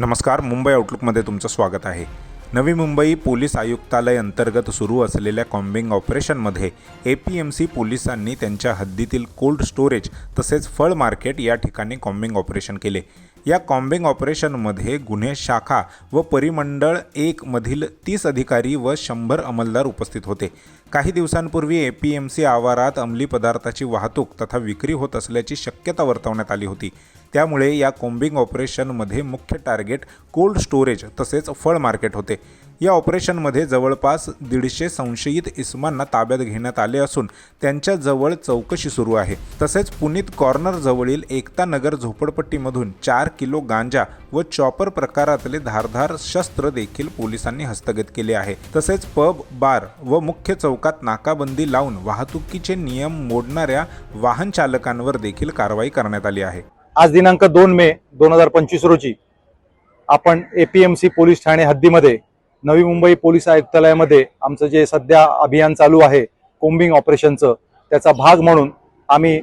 नमस्कार मुंबई आउटलुकमध्ये तुमचं स्वागत आहे. नवी मुंबई पोलीस आयुक्तालय अंतर्गत सुरू असलेल्या कॉम्बिंग ऑपरेशनमध्ये ए पी एम सी पोलिसांनी त्यांच्या हद्दीतील कोल्ड स्टोरेज तसेच फळ मार्केट या ठिकाणी कॉम्बिंग ऑपरेशन केले. या कॉम्बिंग ऑपरेशनमध्ये गुन्हे शाखा व परिमंडळ एकमधील तीस अधिकारी व शंभर अंमलदार उपस्थित होते. काही दिवसांपूर्वी ए पी एम सी आवारात अंमली पदार्थाची वाहतूक तथा विक्री होत असल्याची शक्यता वर्तवण्यात आली होती. त्यामुळे या कोम्बिंग ऑपरेशनमध्ये मुख्य टार्गेट कोल्ड स्टोरेज तसेच फळ मार्केट होते. या ऑपरेशनमध्ये जवळपास दीडशे संशयित इसमांना ताब्यात घेण्यात आले असून त्यांच्याजवळ चौकशी सुरू आहे. तसेच पुनीत कॉर्नरजवळील एकता नगर झोपडपट्टीमधून चार किलो गांजा व चॉपर प्रकारातले धारधार शस्त्र देखील पोलिसांनी हस्तगत केले आहे. तसेच पब बार व मुख्य चौकात नाकाबंदी लावून वाहतुकीचे नियम मोडणाऱ्या वाहन चालकांवर देखील कारवाई करण्यात आली आहे. आज दिनांक दोन मे दोन हजार पंचवीस रोजी आपण APMC police Thane हद्दीमध्ये Navi Mumbai police आयुक्तालयामध्ये आमचं जे सध्या अभियान चालू आहे कोम्बिंग ऑपरेशनचं त्याचा भाग म्हणून आम्ही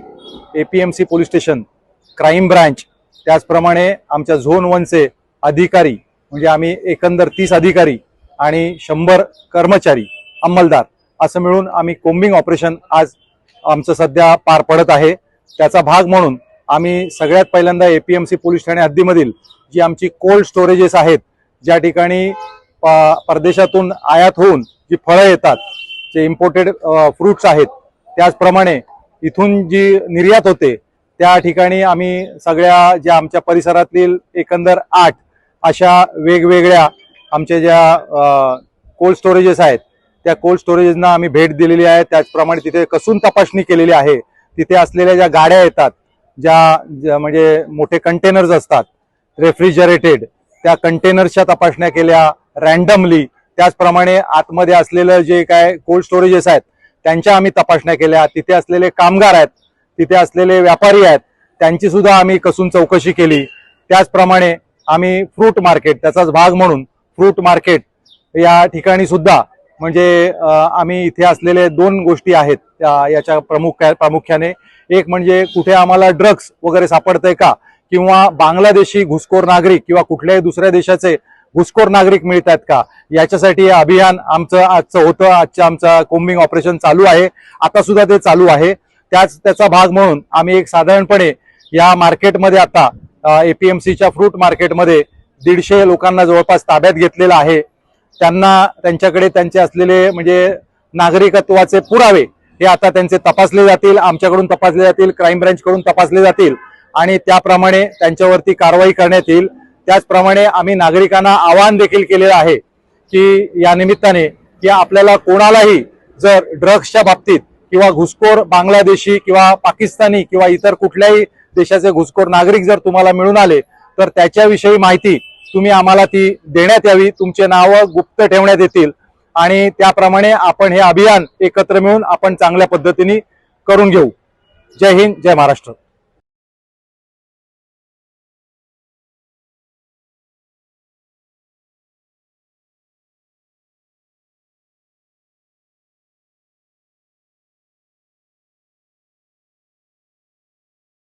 APMC police station crime branch त्याचप्रमाणे आमच्या झोन वनचे अधिकारी म्हणजे आम्ही एकंदर तीस अधिकारी आणि शंभर कर्मचारी अंमलदार असं मिळून आम्ही कोम्बिंग ऑपरेशन आज आमचं सध्या पार पडत आहे. त्याचा भाग म्हणून आम्ही सगळ्यात पहिल्यांदा A P M C police Thane हद्दीमधील जी आमची कोल्ड स्टोरेजेस आहेत ज्या ठिकाणी प- परदेशातून आयात होऊन जी फळं येतात जे इम्पोर्टेड फ्रुट्स आहेत त्याचप्रमाणे इथून जी निर्यात होते त्या ठिकाणी आम्ही सगळ्या ज्या आमच्या परिसरातील एकंदर आठ अशा वेगवेगळ्या आमच्या ज्या कोल्ड स्टोरेजेस आहेत त्या कोल्ड स्टोरेजेसना आम्ही भेट दिलेली आहे. त्याचप्रमाणे तिथे कसून तपासणी केलेली आहे. तिथे असलेल्या ज्या गाड्या येतात ज्या ज्या म्हणजे मोठे कंटेनर्स असतात रेफ्रिजरेटेड त्या कंटेनर्सच्या तपासण्या केल्या रॅन्डमली त्याचप्रमाणे आतमध्ये असलेलं जे काय कोल्ड स्टोरेजेस आहेत त्यांच्या आम्ही तपासण्या केल्या. तिथे असलेले कामगार आहेत तिथे असलेले व्यापारी आहेत त्यांची सुद्धा आम्ही कसून चौकशी केली. त्याचप्रमाणे आम्ही फ्रूट मार्केट त्याचाच भाग म्हणून फ्रूट मार्केट या ठिकाणी सुद्धा म्हणजे आम्ही इथे असलेले दोन गोष्टी आहेत त्या- याच्या प्रमुख प्रामुख्याने. एक म्हणजे कुठे आम्हाला ड्रग्स वगैरे सापडतंय का? किंवा बांगलादेशी घुसखोर नागरिक किंवा कुठल्याही दुसऱ्या देशाचे घुसखोर नागरिक मिळत आहेत का? याच्यासाठी अभियान आमचं आजचं होतं. आजचं आमचं कोम्बिंग ऑपरेशन चालू आहे. आता सुद्धा ते चालू आहे. त्याच त्याचा भाग म्हणून आम्ही एक साधारणपणे या मार्केटमध्ये आता एपीएमसीच्या फ्रूट मार्केटमध्ये दीडशे लोकांना जवळपास ताब्यात घेतलेलं आहे. त्यांना त्यांच्याकडे त्यांचे असलेले म्हणजे नागरिकत्वाचे पुरावे हे आता त्यांचे तपासले जातील आमच्याकडून तपासले जातील क्राईम ब्रँचकडून तपासले जातील आणि त्याप्रमाणे त्यांच्यावरती कारवाई करण्यात येईल. त्याचप्रमाणे आम्ही नागरिकांना आवाहन देखील केलेलं आहे की या निमित्ताने की आपल्याला कोणालाही जर ड्रग्सच्या बाबतीत किंवा घुसखोर बांगलादेशी किंवा पाकिस्तानी किंवा इतर कुठल्याही देशाचे घुसखोर नागरिक जर तुम्हाला मिळून आले तर त्याच्याविषयी माहिती तुम्ही आम्हाला ती देण्यात यावी तुमचे नावं गुप्त ठेवण्यात येतील. आणि त्याप्रमाणे आपण हे अभियान एकत्र मिळून आपण चांगल्या पद्धतीने करून घेऊ. जय हिंद जय महाराष्ट्र.